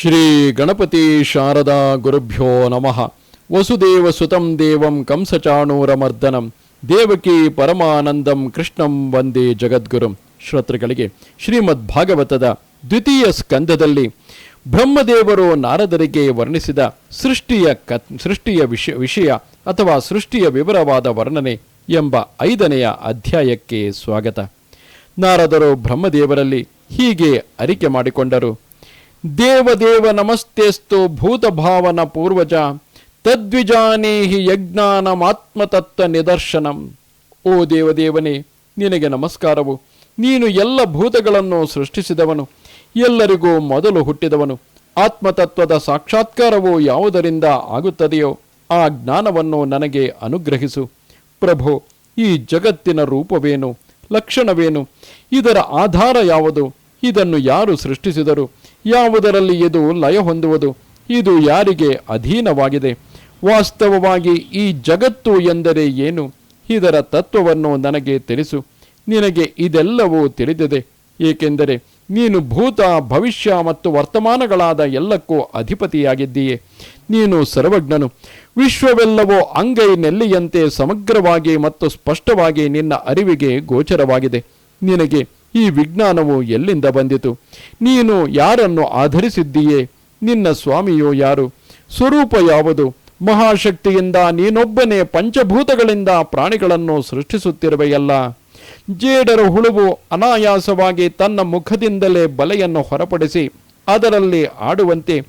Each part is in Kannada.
ಶ್ರೀ ಗಣಪತಿ ಶಾರದಾ ಗುರುಭ್ಯೋ ನಮಃ. ವಸುದೇವ ಸುತಂ ದೇವಂ ಕಂಸಚಾಣೂರಮರ್ದನಂ. ದೇವಕಿ ಪರಮಾನಂದಂ ಕೃಷ್ಣಂ ವಂದೇ ಜಗದ್ಗುರುಂ. ಶ್ರೋತೃಗಳಿಗೆ ಶ್ರೀಮದ್ ಭಾಗವತದ ದ್ವಿತೀಯ ಸ್ಕಂದದಲ್ಲಿ ಬ್ರಹ್ಮದೇವರು ನಾರದರಿಗೆ ವರ್ಣಿಸಿದ ಸೃಷ್ಟಿಯ ಕ ಸೃಷ್ಟಿಯ ವಿಷ, ವಿಷಯ ಅಥವಾ ಸೃಷ್ಟಿಯ ವಿವರವಾದ ವರ್ಣನೆ ಎಂಬ ಐದನೆಯ ಅಧ್ಯಾಯಕ್ಕೆ ಸ್ವಾಗತ. ನಾರದರು ಬ್ರಹ್ಮದೇವರಲ್ಲಿ ಹೀಗೆ ಅರಿಕೆ ಮಾಡಿಕೊಂಡರು. ದೇವದೇವ ನಮಸ್ತೆಸ್ತು ಭೂತಭಾವನ ಪೂರ್ವಜ ತದ್ವಿಜಾನೇಹಿ ಯಜ್ಞಾನಮಾತ್ಮತತ್ವ ನಿದರ್ಶನಂ. ಓ ದೇವದೇವನೇ, ನಿನಗೆ ನಮಸ್ಕಾರವು. ನೀನು ಎಲ್ಲ ಭೂತಗಳನ್ನು ಸೃಷ್ಟಿಸಿದವನು, ಎಲ್ಲರಿಗೂ ಮೊದಲು ಹುಟ್ಟಿದವನು. ಆತ್ಮತತ್ವದ ಸಾಕ್ಷಾತ್ಕಾರವು ಯಾವುದರಿಂದ ಆಗುತ್ತದೆಯೋ ಆ ಜ್ಞಾನವನ್ನು ನನಗೆ ಅನುಗ್ರಹಿಸು. ಪ್ರಭು, ಈ ಜಗತ್ತಿನ ರೂಪವೇನು, ಲಕ್ಷಣವೇನು, ಇದರ ಆಧಾರ ಯಾವುದು, ಇದನ್ನು ಯಾರು ಸೃಷ್ಟಿಸಿದರು ಯಾವುದರಲ್ಲಿ ಇದು ಲಯ ಹೊಂದುವುದು? ಇದು ಯಾರಿಗೆ ಅಧೀನವಾಗಿದೆ? ವಾಸ್ತವವಾಗಿ ಈ ಜಗತ್ತು ಎಂದರೆ ಏನು? ಇದರ ತತ್ವವನ್ನು ನನಗೆ ತಿಳಿಸು. ನಿನಗೆ ಇದೆಲ್ಲವೂ ತಿಳಿದಿದೆ. ಏಕೆಂದರೆ ನೀನು ಭೂತ, ಭವಿಷ್ಯ ಮತ್ತು ವರ್ತಮಾನಗಳಾದ ಎಲ್ಲಕ್ಕೂ ಅಧಿಪತಿಯಾಗಿದ್ದೀಯೆ. ನೀನು ಸರ್ವಜ್ಞನು. ವಿಶ್ವವೆಲ್ಲವೂ ಅಂಗೈ ನೆಲ್ಲಿಯಂತೆ ಸಮಗ್ರವಾಗಿ ಮತ್ತು ಸ್ಪಷ್ಟವಾಗಿ ನಿನ್ನ ಅರಿವಿಗೆ ಗೋಚರವಾಗಿದೆ. ನಿನಗೆ ಈ ವಿಜ್ಞಾನವು ಎಲ್ಲಿಂದ ಬಂದಿತು? ನೀನು ಯಾರನ್ನು ಆಧರಿಸಿದ್ದೀಯೇ? ನಿನ್ನ ಸ್ವಾಮಿಯು ಯಾರು? ಸ್ವರೂಪ ಯಾವುದು? ಮಹಾಶಕ್ತಿಯಿಂದ ನೀನೊಬ್ಬನೇ ಪಂಚಭೂತಗಳಿಂದ ಪ್ರಾಣಿಗಳನ್ನು ಸೃಷ್ಟಿಸುತ್ತಿರುವೆಯಲ್ಲ. ಜೇಡರ ಹುಳುವು ಅನಾಯಾಸವಾಗಿ ತನ್ನ ಮುಖದಿಂದಲೇ ಬಲೆಯನ್ನು ಹೊರಪಡಿಸಿ ಅದರಲ್ಲಿ ಆಡುವಂತೆ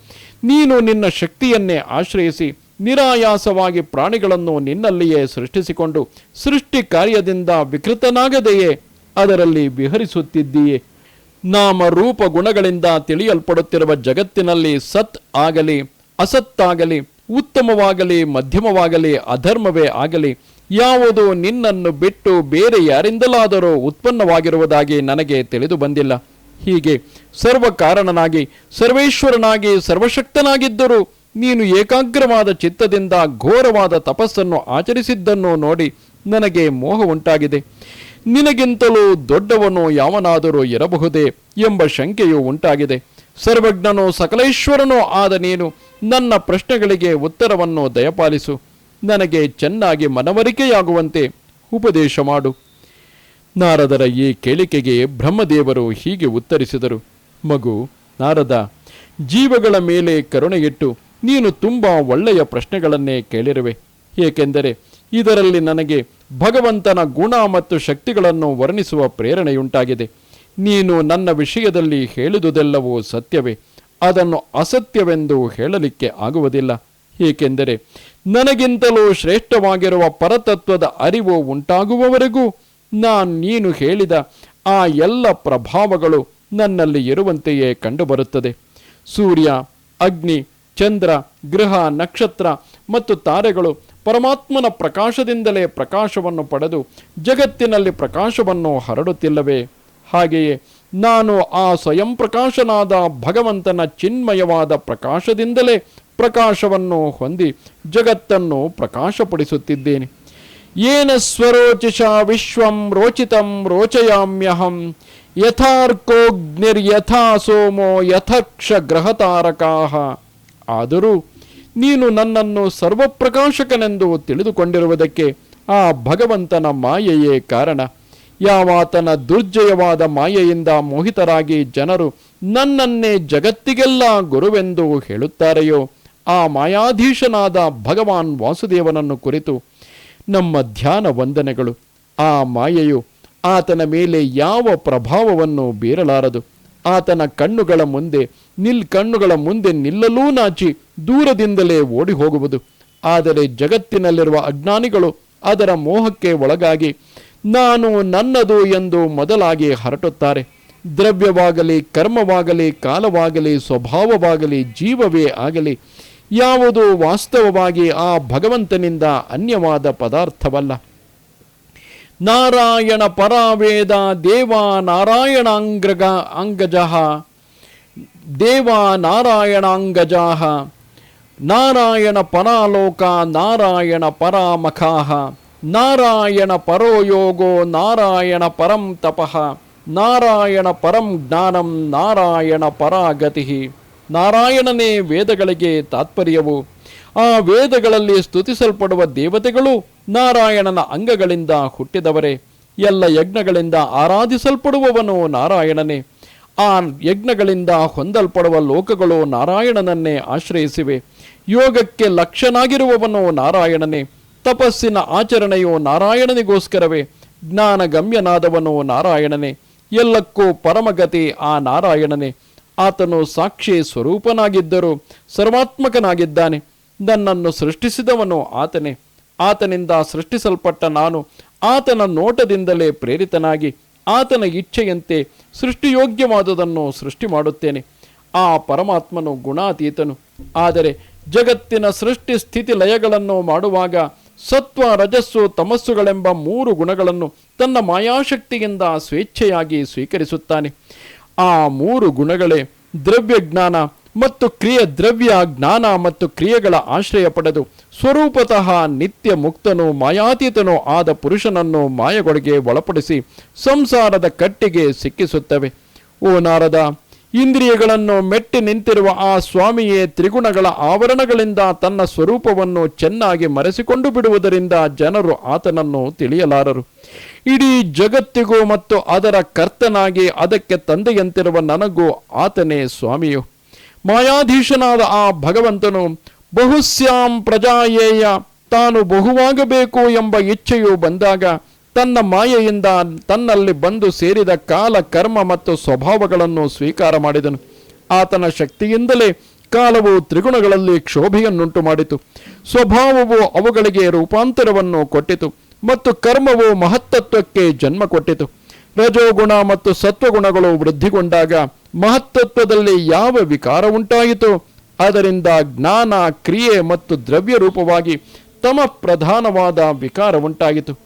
ನೀನು ನಿನ್ನ ಶಕ್ತಿಯನ್ನೇ ಆಶ್ರಯಿಸಿ ನಿರಾಯಾಸವಾಗಿ ಪ್ರಾಣಿಗಳನ್ನು ನಿನ್ನಲ್ಲಿಯೇ ಸೃಷ್ಟಿಸಿಕೊಂಡು ಸೃಷ್ಟಿ ಕಾರ್ಯದಿಂದ ವಿಕೃತನಾಗದೆಯೇ? ಅದರಲ್ಲಿ ವಿಹರಿಸುತ್ತಿದ್ದೀಯೇ. ನಾಮ ರೂಪ ಗುಣಗಳಿಂದ ತಿಳಿಯಲ್ಪಡುತ್ತಿರುವ ಜಗತ್ತಿನಲ್ಲಿ ಸತ್ ಆಗಲಿ, ಅಸತ್ತಾಗಲಿ, ಉತ್ತಮವಾಗಲಿ, ಮಧ್ಯಮವಾಗಲಿ, ಅಧರ್ಮವೇ ಆಗಲಿ, ಯಾವುದು ನಿನ್ನನ್ನು ಬಿಟ್ಟು ಬೇರೆ ಯಾರಿಂದಲಾದರೂ ಉತ್ಪನ್ನವಾಗಿರುವುದಾಗಿ ನನಗೆ ತಿಳಿದು ಬಂದಿಲ್ಲ. ಹೀಗೆ ಸರ್ವ ಕಾರಣನಾಗಿ ಸರ್ವೇಶ್ವರನಾಗಿ, ಸರ್ವಶಕ್ತನಾಗಿದ್ದರೂ ನೀನು ಏಕಾಗ್ರವಾದ ಚಿತ್ತದಿಂದ ಘೋರವಾದ ತಪಸ್ಸನ್ನು ಆಚರಿಸಿದ್ದನ್ನು ನೋಡಿ ನನಗೆ ಮೋಹ ಉಂಟಾಗಿದೆ ನಿನಗಿಂತಲೂ ದೊಡ್ಡವನು ಯಾವನಾದರೂ ಇರಬಹುದೇ ಎಂಬ ಶಂಕೆಯು ಉಂಟಾಗಿದೆ. ಸರ್ವಜ್ಞನೋ ಸಕಲೇಶ್ವರನೋ ಆದ ನೀನು ನನ್ನ ಪ್ರಶ್ನೆಗಳಿಗೆ ಉತ್ತರವನ್ನು ದಯಪಾಲಿಸು. ನನಗೆ ಚೆನ್ನಾಗಿ ಮನವರಿಕೆಯಾಗುವಂತೆ ಉಪದೇಶ ಮಾಡು. ನಾರದರ ಈ ಕೇಳಿಕೆಗೆ ಬ್ರಹ್ಮದೇವರು ಹೀಗೆ ಉತ್ತರಿಸಿದರು. ಮಗು, ನಾರದ, ಜೀವಗಳ ಮೇಲೆ ಕರುಣೆಯಿಟ್ಟು ನೀನು ತುಂಬ ಒಳ್ಳೆಯ ಪ್ರಶ್ನೆಗಳನ್ನೇ ಕೇಳಿರುವೆ. ಏಕೆಂದರೆ ಇದರಲ್ಲಿ ನನಗೆ ಭಗವಂತನ ಗುಣ ಮತ್ತು ಶಕ್ತಿಗಳನ್ನು ವರ್ಣಿಸುವ ಪ್ರೇರಣೆಯುಂಟಾಗಿದೆ. ನೀನು ನನ್ನ ವಿಷಯದಲ್ಲಿ ಹೇಳಿದುದೆಲ್ಲವೂ ಸತ್ಯವೇ. ಅದನ್ನು ಅಸತ್ಯವೆಂದು ಹೇಳಲಿಕ್ಕೆ ಆಗುವುದಿಲ್ಲ. ಏಕೆಂದರೆ ನನಗಿಂತಲೂ ಶ್ರೇಷ್ಠವಾಗಿರುವ ಪರತತ್ವದ ಅರಿವು ಉಂಟಾಗುವವರೆಗೂ ನಾನು ನೀನು ಹೇಳಿದ ಆ ಎಲ್ಲ ಪ್ರಭಾವಗಳು ನನ್ನಲ್ಲಿ ಇರುವಂತೆಯೇ ಕಂಡುಬರುತ್ತದೆ. ಸೂರ್ಯ, ಅಗ್ನಿ, ಚಂದ್ರ, ಗ್ರಹ, ನಕ್ಷತ್ರ ಮತ್ತು ತಾರೆಗಳು ಪರಮಾತ್ಮನ ಪ್ರಕಾಶದಿಂದಲೇ ಪ್ರಕಾಶವನ್ನು ಪಡೆದು ಜಗತ್ತಿನಲ್ಲಿ ಪ್ರಕಾಶವನ್ನು ಹರಡುತ್ತಿಲ್ಲವೇ? ಹಾಗೆಯೇ ನಾನು ಆ ಸ್ವಯಂ ಪ್ರಕಾಶನಾದ ಭಗವಂತನ ಚಿನ್ಮಯವಾದ ಪ್ರಕಾಶದಿಂದಲೇ ಪ್ರಕಾಶವನ್ನು ಹೊಂದಿ ಜಗತ್ತನ್ನು ಪ್ರಕಾಶಪಡಿಸುತ್ತಿದ್ದೇನೆ. ಏನ ಸ್ವರೋಚಿಷ ವಿಶ್ವಂ ರೋಚಿತಂ ರೋಚಯಾಮ್ಯಹಂ ಯಥಾರ್ಕೋಗ್ನಿರ್ಯಥಾ ಸೋಮೋ ಯಥಕ್ಷ ಗ್ರಹತಾರಕಾಹ. ಆದರೂ ನೀನು ನನ್ನನ್ನು ಸರ್ವಪ್ರಕಾಶಕನೆಂದು ತಿಳಿದುಕೊಂಡಿರುವುದಕ್ಕೆ ಆ ಭಗವಂತನ ಮಾಯೆಯೇ ಕಾರಣ. ಯಾವಾತನ ದುರ್ಜಯವಾದ ಮಾಯೆಯಿಂದ ಮೋಹಿತರಾಗಿ ಜನರು ನನ್ನನ್ನೇ ಜಗತ್ತಿಗೆಲ್ಲ ಗುರುವೆಂದು ಹೇಳುತ್ತಾರೆಯೋ, ಆ ಮಾಯಾಧೀಶನಾದ ಭಗವಾನ್ ವಾಸುದೇವನನ್ನು ಕುರಿತು ನಮ್ಮ ಧ್ಯಾನ ವಂದನೆಗಳು. ಆ ಮಾಯೆಯು ಆತನ ಮೇಲೆ ಯಾವ ಪ್ರಭಾವವನ್ನು ಬೀರಲಾರದು? ಆತನ ಕಣ್ಣುಗಳ ಮುಂದೆ ನಿಲ್ ಕಣ್ಣುಗಳ ಮುಂದೆ ನಿಲ್ಲಲೂ ನಾಚಿ ದೂರದಿಂದಲೇ ಓಡಿ ಹೋಗುವುದು. ಆದರೆ ಜಗತ್ತಿನಲ್ಲಿರುವ ಅಜ್ಞಾನಿಗಳು ಅದರ ಮೋಹಕ್ಕೆ ಒಳಗಾಗಿ ನಾನು ನನ್ನದು ಎಂದು ಮೊದಲಾಗಿ ಹರಟುತ್ತಾರೆ. ದ್ರವ್ಯವಾಗಲಿ, ಕರ್ಮವಾಗಲಿ, ಕಾಲವಾಗಲಿ, ಸ್ವಭಾವವಾಗಲಿ, ಜೀವವೇ ಆಗಲಿ, ಯಾವುದು ವಾಸ್ತವವಾಗಿ ಆ ಭಗವಂತನಿಂದ ಅನ್ಯವಾದ ಪದಾರ್ಥವಲ್ಲ. ನಾರಾಯಣ ಪರಾವೇದ ದೇವ ನಾರಾಯಣಾಂಗ್ರಗ ಅಂಗಜಃ ದೇವ ನಾರಾಯಣಾಂಗಜಾಹ ನಾರಾಯಣ ಪರಾಲೋಕ ನಾರಾಯಣ ಪರಾಮಖಾಹ ನಾರಾಯಣ ಪರೋ ಯೋಗೋ ನಾರಾಯಣ ಪರಂ ತಪಃ ನಾರಾಯಣ ಪರಂ ಜ್ಞಾನಂ ನಾರಾಯಣ ಪರಾಗತಿ ನಾರಾಯಣನೇ ವೇದಗಳಿಗೆ ತಾತ್ಪರ್ಯವು. ಆ ವೇದಗಳಲ್ಲಿ ಸ್ತುತಿಸಲ್ಪಡುವ ದೇವತೆಗಳು ನಾರಾಯಣನ ಅಂಗಗಳಿಂದ ಹುಟ್ಟಿದವರೇ. ಎಲ್ಲ ಯಜ್ಞಗಳಿಂದ ಆರಾಧಿಸಲ್ಪಡುವವನು ನಾರಾಯಣನೇ. ಆ ಯಜ್ಞಗಳಿಂದ ಹೊಂದಲ್ಪಡುವ ಲೋಕಗಳು ನಾರಾಯಣನನ್ನೇ ಆಶ್ರಯಿಸಿವೆ. ಯೋಗಕ್ಕೆ ಲಕ್ಷನಾಗಿರುವವನು ನಾರಾಯಣನೇ. ತಪಸ್ಸಿನ ಆಚರಣೆಯು ನಾರಾಯಣನಿಗೋಸ್ಕರವೇ. ಜ್ಞಾನ ಗಮ್ಯನಾದವನು ನಾರಾಯಣನೇ. ಎಲ್ಲಕ್ಕೂ ಪರಮಗತಿ ಆ ನಾರಾಯಣನೇ. ಆತನು ಸಾಕ್ಷಿ ಸ್ವರೂಪನಾಗಿದ್ದರೂ ಸರ್ವಾತ್ಮಕನಾಗಿದ್ದಾನೆ. ನನ್ನನ್ನು ಸೃಷ್ಟಿಸಿದವನು ಆತನೇ. ಆತನಿಂದ ಸೃಷ್ಟಿಸಲ್ಪಟ್ಟ ನಾನು ಆತನ ನೋಟದಿಂದಲೇ ಪ್ರೇರಿತನಾಗಿ ಆತನ ಇಚ್ಛೆಯಂತೆ ಸೃಷ್ಟಿಯೋಗ್ಯವಾದುದನ್ನು ಸೃಷ್ಟಿ ಮಾಡುತ್ತೇನೆ. ಆ ಪರಮಾತ್ಮನು ಗುಣಾತೀತನು. ಆದರೆ ಜಗತ್ತಿನ ಸೃಷ್ಟಿ ಸ್ಥಿತಿ ಲಯಗಳನ್ನು ಮಾಡುವಾಗ ಸತ್ವ, ರಜಸ್ಸು, ತಮಸ್ಸುಗಳೆಂಬ ಮೂರು ಗುಣಗಳನ್ನು ತನ್ನ ಮಾಯಾಶಕ್ತಿಯಿಂದ ಸ್ವೇಚ್ಛೆಯಾಗಿ ಸ್ವೀಕರಿಸುತ್ತಾನೆ. ಆ ಮೂರು ಗುಣಗಳೇ ದ್ರವ್ಯ ಜ್ಞಾನ ಮತ್ತು ಕ್ರಿಯೆ ದ್ರವ್ಯ ಜ್ಞಾನ ಮತ್ತು ಕ್ರಿಯೆಗಳ ಆಶ್ರಯ ಪಡೆದು ಸ್ವರೂಪತಃ ನಿತ್ಯ ಮುಕ್ತನು ಮಾಯಾತೀತನೂ ಆದ ಪುರುಷನನ್ನು ಮಾಯಗೊಳಗೆ ಒಳಪಡಿಸಿ ಸಂಸಾರದ ಕಟ್ಟಿಗೆ ಸಿಕ್ಕಿಸುತ್ತವೆ. ಓ ನಾರದ ಇಂದ್ರಿಯಗಳನ್ನು ಮೆಟ್ಟಿ ನಿಂತಿರುವ ಆ ಸ್ವಾಮಿಯೇ ತ್ರಿಗುಣಗಳ ಆವರಣಗಳಿಂದ ತನ್ನ ಸ್ವರೂಪವನ್ನು ಚೆನ್ನಾಗಿ ಮರೆಸಿಕೊಂಡು ಬಿಡುವುದರಿಂದ ಜನರು ಆತನನ್ನು ತಿಳಿಯಲಾರರು. ಇಡೀ ಜಗತ್ತಿಗೂ ಮತ್ತು ಅದರ ಕರ್ತನಾಗಿ ಅದಕ್ಕೆ ತಂದೆಯಂತಿರುವ ನನಗೂ ಆತನೇ ಸ್ವಾಮಿಯು. ಮಾಯಾಧೀಶನಾದ ಆ ಭಗವಂತನು ಬಹುಸ್ಯಾಂ ಪ್ರಜಾಯೇಯ, ತಾನು ಬಹುವಾಗಬೇಕು ಎಂಬ ಇಚ್ಛೆಯು ಬಂದಾಗ ತನ್ನ ಮಾಯೆಯಿಂದ ತನ್ನಲ್ಲಿ ಬಂದು ಸೇರಿದ ಕಾಲ, ಕರ್ಮ ಮತ್ತು ಸ್ವಭಾವಗಳನ್ನು ಸ್ವೀಕಾರ ಮಾಡಿದನು. ಆತನ ಶಕ್ತಿಯಿಂದಲೇ ಕಾಲವು ತ್ರಿಗುಣಗಳಲ್ಲಿ ಕ್ಷೋಭೆಯನ್ನುಂಟು ಮಾಡಿತು. ಸ್ವಭಾವವು ಅವುಗಳಿಗೆ ರೂಪಾಂತರವನ್ನು ಕೊಟ್ಟಿತು ಮತ್ತು ಕರ್ಮವು ಮಹತ್ತತ್ವಕ್ಕೆ ಜನ್ಮ ಕೊಟ್ಟಿತು. ರಜೋಗುಣ ಮತ್ತು ಸತ್ವಗುಣಗಳು ವೃದ್ಧಿಗೊಂಡಾಗ ಮಹತ್ತತ್ವದಲ್ಲಿ ಯಾವ ವಿಕಾರ ಉಂಟಾಯಿತು? ಅದರಿಂದ ಜ್ಞಾನ, ಕ್ರಿಯೆ ಮತ್ತು ದ್ರವ್ಯ ರೂಪವಾಗಿ ತಮ ಪ್ರಧಾನವಾದ ವಿಕಾರ ಉಂಟಾಯಿತು.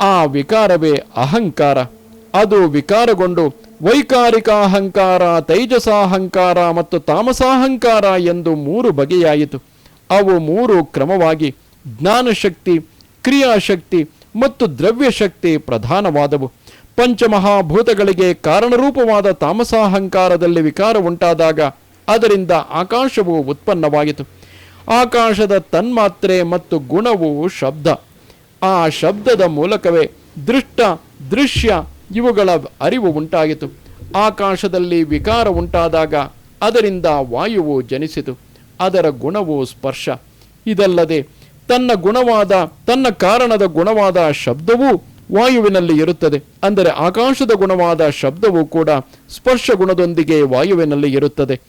ಆ ವಿಕಾರವೇ ಅಹಂಕಾರ. ಅದು ವಿಕಾರಗೊಂಡು ವೈಕಾರಿಕ ಅಹಂಕಾರ ತೈಜಸಾಹಂಕಾರ ಮತ್ತು ತಾಮಸಾಹಂಕಾರ ಎಂದು ಮೂರು ಬಗೆಯಾಯಿತು. ಅವು ಮೂರು ಕ್ರಮವಾಗಿ ಜ್ಞಾನಶಕ್ತಿ, ಕ್ರಿಯಾಶಕ್ತಿ ಮತ್ತು ದ್ರವ್ಯಶಕ್ತಿ ಪ್ರಧಾನವಾದವು. ಪಂಚಮಹಾಭೂತಗಳಿಗೆ ಕಾರಣರೂಪವಾದ ತಾಮಸಾಹಂಕಾರದಲ್ಲಿ ವಿಕಾರ ಉಂಟಾದಾಗ ಅದರಿಂದ ಆಕಾಶವು ಉತ್ಪನ್ನವಾಯಿತು. ಆಕಾಶದ ತನ್ಮಾತ್ರೆ ಮತ್ತು ಗುಣವು ಶಬ್ದ. ಆ ಶಬ್ದದ ಮೂಲಕವೇ ದೃಷ್ಟ, ದೃಶ್ಯ ಇವುಗಳ ಅರಿವು ಉಂಟಾಯಿತು. ಆಕಾಶದಲ್ಲಿ ವಿಕಾರ ಉಂಟಾದಾಗ ಅದರಿಂದ ವಾಯುವು ಜನಿಸಿತು. ಅದರ ಗುಣವು ಸ್ಪರ್ಶ. ಇದಲ್ಲದೆ ತನ್ನ ಗುಣವಾದ, ತನ್ನ ಕಾರಣದ ಗುಣವಾದ ಶಬ್ದವೂ ವಾಯುವಿನಲ್ಲಿ ಇರುತ್ತದೆ. ಅಂದರೆ ಆಕಾಶದ ಗುಣವಾದ ಶಬ್ದವೂ ಕೂಡ ಸ್ಪರ್ಶ ಗುಣದೊಂದಿಗೆ ವಾಯುವಿನಲ್ಲಿ ಇರುತ್ತದೆ.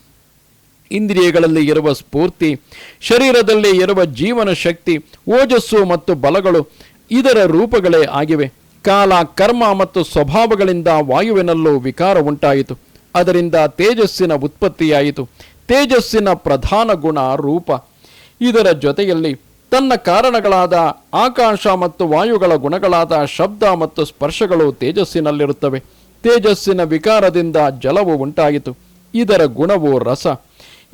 ಇಂದ್ರಿಯಗಳಲ್ಲಿ ಇರುವ ಸ್ಫೂರ್ತಿ, ಶರೀರದಲ್ಲಿ ಇರುವ ಜೀವನ ಶಕ್ತಿ, ಓಜಸ್ಸು ಮತ್ತು ಬಲಗಳು ಇದರ ರೂಪಗಳೇ ಆಗಿವೆ. ಕಾಲ, ಕರ್ಮ ಮತ್ತು ಸ್ವಭಾವಗಳಿಂದ ವಾಯುವಿನಲ್ಲೂ ವಿಕಾರ ಉಂಟಾಯಿತು. ಅದರಿಂದ ತೇಜಸ್ಸಿನ ಉತ್ಪತ್ತಿಯಾಯಿತು. ತೇಜಸ್ಸಿನ ಪ್ರಧಾನ ಗುಣ ರೂಪ. ಇದರ ಜೊತೆಯಲ್ಲಿ ತನ್ನ ಕಾರಣಗಳಾದ ಆಕಾಶ ಮತ್ತು ವಾಯುಗಳ ಗುಣಗಳಾದ ಶಬ್ದ ಮತ್ತು ಸ್ಪರ್ಶಗಳು ತೇಜಸ್ಸಿನಲ್ಲಿರುತ್ತವೆ. ತೇಜಸ್ಸಿನ ವಿಕಾರದಿಂದ ಜಲವು ಉಂಟಾಯಿತು. ಇದರ ಗುಣವು ರಸ.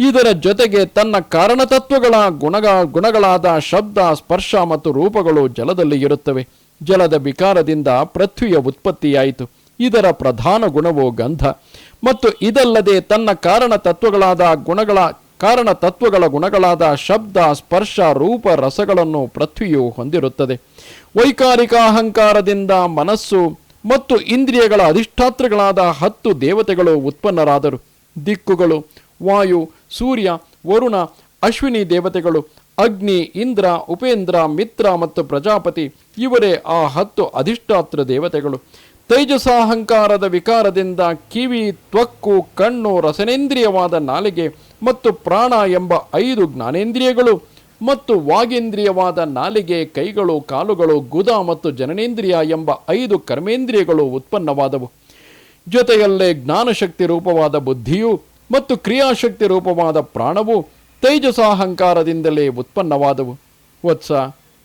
ಇದರ ಜೊತೆಗೆ ತನ್ನ ಕಾರಣತತ್ವಗಳ ಗುಣಗ ಗುಣಗಳಾದ ಶಬ್ದ, ಸ್ಪರ್ಶ ಮತ್ತು ರೂಪಗಳು ಜಲದಲ್ಲಿ ಇರುತ್ತವೆ. ಜಲದ ವಿಕಾರದಿಂದ ಪೃಥ್ವಿಯ ಉತ್ಪತ್ತಿಯಾಯಿತು. ಇದರ ಪ್ರಧಾನ ಗುಣವು ಗಂಧ. ಮತ್ತು ಇದಲ್ಲದೆ ತನ್ನ ಕಾರಣ ತತ್ವಗಳಾದ ಗುಣಗಳ ಕಾರಣ ತತ್ವಗಳ ಗುಣಗಳಾದ ಶಬ್ದ, ಸ್ಪರ್ಶ, ರೂಪ, ರಸಗಳನ್ನು ಪೃಥ್ವಿಯು ಹೊಂದಿರುತ್ತದೆ. ವೈಕಾರಿಕ ಅಹಂಕಾರದಿಂದ ಮನಸ್ಸು ಮತ್ತು ಇಂದ್ರಿಯಗಳ ಅಧಿಷ್ಠಾತ್ರಗಳಾದ ಹತ್ತು ದೇವತೆಗಳು ಉತ್ಪನ್ನರಾದರು. ದಿಕ್ಕುಗಳು, ವಾಯು ಸೂರ್ಯ, ವರುಣ, ಅಶ್ವಿನಿ ದೇವತೆಗಳು, ಅಗ್ನಿ, ಇಂದ್ರ, ಉಪೇಂದ್ರ, ಮಿತ್ರ ಮತ್ತು ಪ್ರಜಾಪತಿ, ಇವರೇ ಆ ಹತ್ತು ಅಧಿಷ್ಠಾತೃ ದೇವತೆಗಳು. ತೈಜಸಾಹಂಕಾರದ ವಿಕಾರದಿಂದ ಕಿವಿ, ತ್ವಕ್ಕು, ಕಣ್ಣು, ರಸನೇಂದ್ರಿಯವಾದ ನಾಲಿಗೆ ಮತ್ತು ಪ್ರಾಣ ಎಂಬ ಐದು ಜ್ಞಾನೇಂದ್ರಿಯಗಳು ಮತ್ತು ವಾಗೇಂದ್ರಿಯವಾದ ನಾಲಿಗೆ, ಕೈಗಳು, ಕಾಲುಗಳು, ಗುದ ಮತ್ತು ಜನನೇಂದ್ರಿಯ ಎಂಬ ಐದು ಕರ್ಮೇಂದ್ರಿಯಗಳು ಉತ್ಪನ್ನವಾದವು. ಜೊತೆಯಲ್ಲೇ ಜ್ಞಾನಶಕ್ತಿ ರೂಪವಾದ ಬುದ್ಧಿಯು ಮತ್ತು ಕ್ರಿಯಾಶಕ್ತಿ ರೂಪವಾದ ಪ್ರಾಣವು ತೈಜಸಾಹಂಕಾರದಿಂದಲೇ ಉತ್ಪನ್ನವಾದವು. ವತ್ಸ,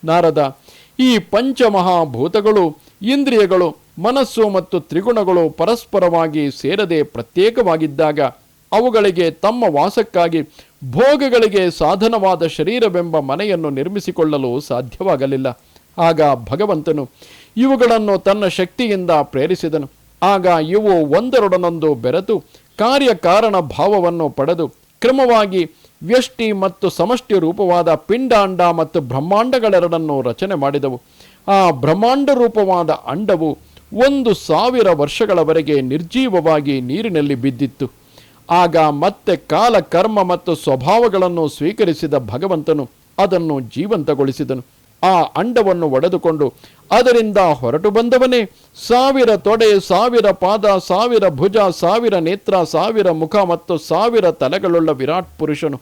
ನಾರದ, ಈ ಪಂಚಮಹಾಭೂತಗಳು ಇಂದ್ರಿಯಗಳು, ಮನಸ್ಸು ಮತ್ತು ತ್ರಿಗುಣಗಳು ಪರಸ್ಪರವಾಗಿ ಸೇರದೆ ಪ್ರತ್ಯೇಕವಾಗಿದ್ದಾಗ ಅವುಗಳಿಗೆ ತಮ್ಮ ವಾಸಕ್ಕಾಗಿ ಭೋಗಗಳಿಗೆ ಸಾಧನವಾದ ಶರೀರವೆಂಬ ಮನೆಯನ್ನು ನಿರ್ಮಿಸಿಕೊಳ್ಳಲು ಸಾಧ್ಯವಾಗಲಿಲ್ಲ. ಆಗ ಭಗವಂತನು ಇವುಗಳನ್ನು ತನ್ನ ಶಕ್ತಿಯಿಂದ ಪ್ರೇರಿಸಿದನು. ಆಗ ಇವು ಒಂದರೊಡನೊಂದು ಬೆರೆತು ಕಾರ್ಯಕಾರಣ ಭಾವವನ್ನು ಪಡೆದು ಕ್ರಮವಾಗಿ ವ್ಯಷ್ಟಿ ಮತ್ತು ಸಮಷ್ಟಿ ರೂಪವಾದ ಪಿಂಡಾಂಡ ಮತ್ತು ಬ್ರಹ್ಮಾಂಡಗಳೆರಡನ್ನು ರಚನೆ ಮಾಡಿದವು. ಆ ಬ್ರಹ್ಮಾಂಡ ರೂಪವಾದ ಅಂಡವು ಒಂದು ಸಾವಿರ ವರ್ಷಗಳವರೆಗೆ ನಿರ್ಜೀವವಾಗಿ ನೀರಿನಲ್ಲಿ ಬಿದ್ದಿತ್ತು. ಆಗ ಮತ್ತೆ ಕಾಲ ಕರ್ಮ ಮತ್ತು ಸ್ವಭಾವಗಳನ್ನು ಸ್ವೀಕರಿಸಿದ ಭಗವಂತನು ಅದನ್ನು ಜೀವಂತಗೊಳಿಸಿದನು. ಆ ಅಂಡವನ್ನು ಒಡೆದುಕೊಂಡು, ಅದರಿಂದ ಹೊರಟು ಬಂದವನೇ, ಸಾವಿರ ತೊಡೆ, ಸಾವಿರ ಪಾದ, ಸಾವಿರ ಭುಜ, ಸಾವಿರ ನೇತ್ರ, ಸಾವಿರ ಮುಖ ಮತ್ತು ಸಾವಿರ ತಲೆಗಳುಳ್ಳ ವಿರಾಟ್ ಪುರುಷನು.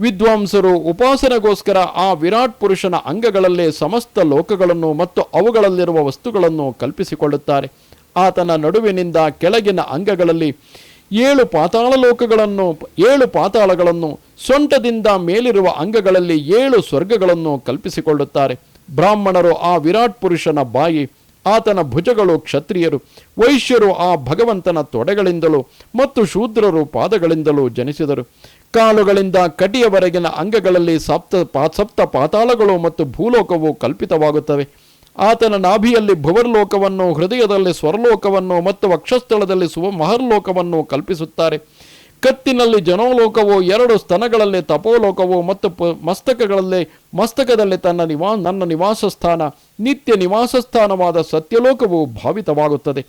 ವಿದ್ವಾಂಸರು ಉಪಾಸನೆಗೋಸ್ಕರ ಆ ವಿರಾಟ್ ಪುರುಷನ ಅಂಗಗಳಲ್ಲೇ ಸಮಸ್ತ ಲೋಕಗಳನ್ನು ಮತ್ತು ಅವುಗಳಲ್ಲಿರುವ ವಸ್ತುಗಳನ್ನು ಕಲ್ಪಿಸಿಕೊಳ್ಳುತ್ತಾರೆ. ಆತನ ನಡುವಿನಿಂದ ಕೆಳಗಿನ ಅಂಗಗಳಲ್ಲಿ ಏಳು ಪಾತಾಳ ಲೋಕಗಳನ್ನು, ಏಳು ಪಾತಾಳಗಳನ್ನು ಸೊಂಟದಿಂದ ಮೇಲಿರುವ ಅಂಗಗಳಲ್ಲಿ ಏಳು ಸ್ವರ್ಗಗಳನ್ನು ಕಲ್ಪಿಸಿಕೊಳ್ಳುತ್ತಾರೆ. ಬ್ರಾಹ್ಮಣರು ಆ ವಿರಾಟ್ ಪುರುಷನ ಬಾಯಿ, ಆತನ ಭುಜಗಳು ಕ್ಷತ್ರಿಯರು, ವೈಶ್ಯರು ಆ ಭಗವಂತನ ತೊಡೆಗಳಿಂದಲೂ ಮತ್ತು ಶೂದ್ರರು ಪಾದಗಳಿಂದಲೂ ಜನಿಸಿದರು. ಕಾಲುಗಳಿಂದ ಕಟಿಯವರೆಗಿನ ಅಂಗಗಳಲ್ಲಿ ಸಪ್ತ ಪಾ, ಸಪ್ತ ಪಾತಾಳಗಳು ಮತ್ತು ಭೂಲೋಕವು ಕಲ್ಪಿತವಾಗುತ್ತವೆ. ಆತನ ನಾಭಿಯಲ್ಲಿ ಭುವರ್ಲೋಕವನ್ನು, ಹೃದಯದಲ್ಲಿ ಸ್ವರಲೋಕವನ್ನು ಮತ್ತು ವಕ್ಷಸ್ಥಳದಲ್ಲಿ ಸುವ ಮಹರ್ಲೋಕವನ್ನು ಕಲ್ಪಿಸುತ್ತಾರೆ. ಕತ್ತಿನಲ್ಲಿ ಜನೋಲೋಕವೋ, ಎರಡು ಸ್ತನಗಳಲ್ಲಿ ತಪೋಲೋಕವೋ ಮತ್ತು ಪ- ಮಸ್ತಕಗಳಲ್ಲಿ, ಮಸ್ತಕದಲ್ಲಿ ತನ್ನ ನಿವಾ, ನನ್ನ ನಿವಾಸ ಸ್ಥಾನ ನಿತ್ಯ ನಿವಾಸ ಸ್ಥಾನವಾದ ಸತ್ಯಲೋಕವು ಭಾವಿತವಾಗುತ್ತದೆ.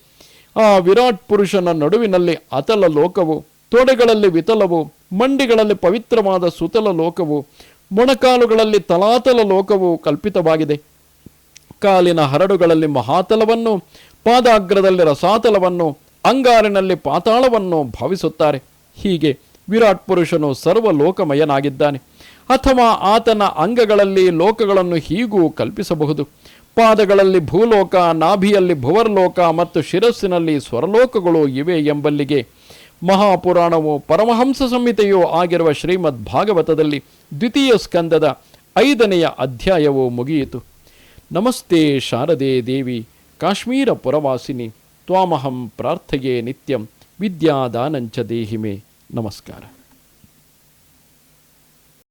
ಆ ವಿರಾಟ್ ಪುರುಷನ ನಡುವಿನಲ್ಲಿ ಅತಲ ಲೋಕವು, ತೊಡೆಗಳಲ್ಲಿ ವಿತಲವು, ಮಂಡಿಗಳಲ್ಲಿ ಪವಿತ್ರವಾದ ಸುತಲ ಲೋಕವು, ಮೊಣಕಾಲುಗಳಲ್ಲಿ ತಲಾತಲ ಲೋಕವು ಕಲ್ಪಿತವಾಗಿದೆ. ಕಾಲಿನ ಹರಡುಗಳಲ್ಲಿ ಮಹಾತಲವನ್ನು, ಪಾದಾಗ್ರದಲ್ಲಿ ರಸಾತಲವನ್ನು, ಅಂಗಾರಿನಲ್ಲಿ ಪಾತಾಳವನ್ನು ಭಾವಿಸುತ್ತಾರೆ. ಹೀಗೆ ವಿರಾಟ್ ಪುರುಷನು ಸರ್ವಲೋಕಮಯನಾಗಿದ್ದಾನೆ. ಅಥವಾ ಆತನ ಅಂಗಗಳಲ್ಲಿ ಲೋಕಗಳನ್ನು ಹೀಗೂ ಕಲ್ಪಿಸಬಹುದು. ಪಾದಗಳಲ್ಲಿ ಭೂಲೋಕ, ನಾಭಿಯಲ್ಲಿ ಭುವರ್ಲೋಕ ಮತ್ತು ಶಿರಸ್ಸಿನಲ್ಲಿ ಸ್ವರಲೋಕಗಳು ಇವೆ ಎಂಬಲ್ಲಿಗೆ ಮಹಾಪುರಾಣವು ಪರಮಹಂಸ ಸಂಹಿತೆಯೂ ಆಗಿರುವ ಶ್ರೀಮದ್ ಭಾಗವತದಲ್ಲಿ ದ್ವಿತೀಯ ಸ್ಕಂದದ ಐದನೆಯ ಅಧ್ಯಾಯವು ಮುಗಿಯಿತು. ನಮಸ್ತೆ ಶಾರದೆ ದೇವಿ, ಕಾಶ್ಮೀರ ಪುರವಾಸಿನಿ, ತ್ವಾಮಹಂ ಪ್ರಾರ್ಥೆಯೇ ನಿತ್ಯಂ, ವಿದ್ಯಾದಾನಂಚ ದೇಹಿಮೆ. Namaskara.